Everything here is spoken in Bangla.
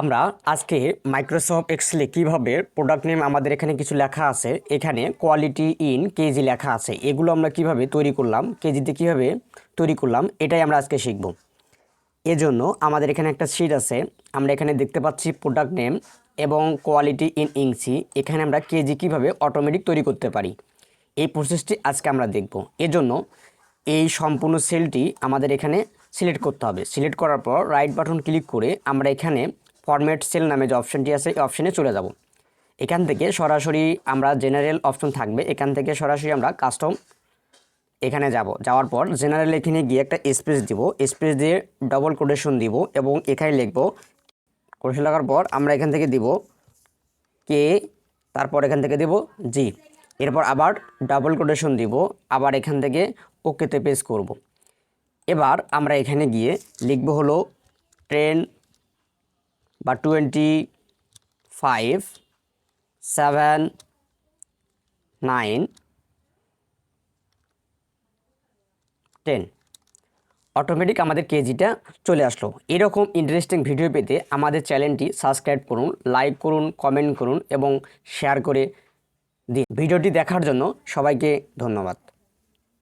আমরা আজকে মাইক্রোসফট এক্সেলে কীভাবে প্রোডাক্ট নেম আমাদের এখানে কিছু লেখা আছে, এখানে কোয়ালিটি ইন কেজি লেখা আছে, এগুলো আমরা কীভাবে তৈরি করলাম কেজিতে কীভাবে তৈরি করলাম, এটাই আমরা আজকে শিখব। এজন্য আমাদের এখানে একটা শিট আছে, আমরা এখানে দেখতে পাচ্ছি প্রোডাক্ট নেম এবং কোয়ালিটি ইন ইঞ্চি এখানে আমরা কেজি কীভাবে অটোমেটিক তৈরি করতে পারি, এই প্রসেসটি আজকে আমরা দেখব। এজন্য এই সম্পূর্ণ সেলটি আমাদের এখানে সিলেক্ট করতে হবে সিলেক্ট করার পর রাইট বাটন ক্লিক করে আমরা এখানে ফরম্যাট সেল নামে যে অপশানটি আছে, এই অপশানে চলে যাব। এখান থেকে সরাসরি আমরা জেনারেল অপশন থাকবে। এখান থেকে সরাসরি আমরা কাস্টম এখানে যাব। যাওয়ার পর জেনারেল এখানে গিয়ে একটা স্পেস দিব। স্পেস দিয়ে ডবল কোটেশন দিব এবং এখানে লিখব কোটেশন লাগার পর আমরা এখান থেকে দিব কে তারপর এখান থেকে দিব জি এরপর আবার ডাবল কোটেশন দিব। আবার এখান থেকে ওকেতে পেস করব। এবার আমরা এখানে গিয়ে লিখব হলো টেন বা twenty five seven nine ten automatic আমাদের কেজিটা চলে আসলো। এরকম ইন্টারেস্টিং ভিডিও পেতে আমাদের চ্যানেলটি সাবস্ক্রাইব করুন লাইক করুন কমেন্ট করুন এবং শেয়ার করে দিন। ভিডিওটি দেখার জন্য সবাইকে ধন্যবাদ।